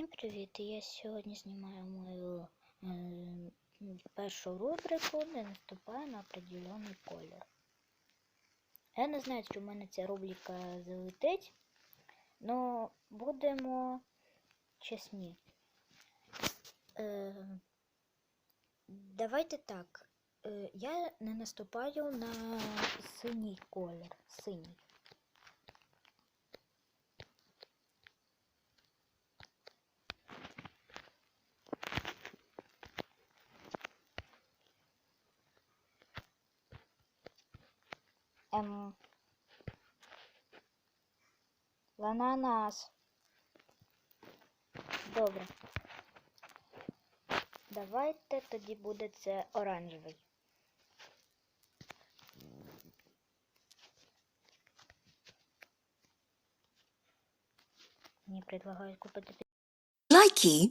Всім привіт! Я сьогодні знімаю мою е, першу рубрику, де наступає на определений колір. Я не знаю, чи в мене ця рубрика залетить, але будемо чесні. Е, давайте так. Е, я не наступаю на синій колір. Синій. Ем... Ананас. Добре. Давайте тоді буде це оранжевий. Мені предлагають купити Likey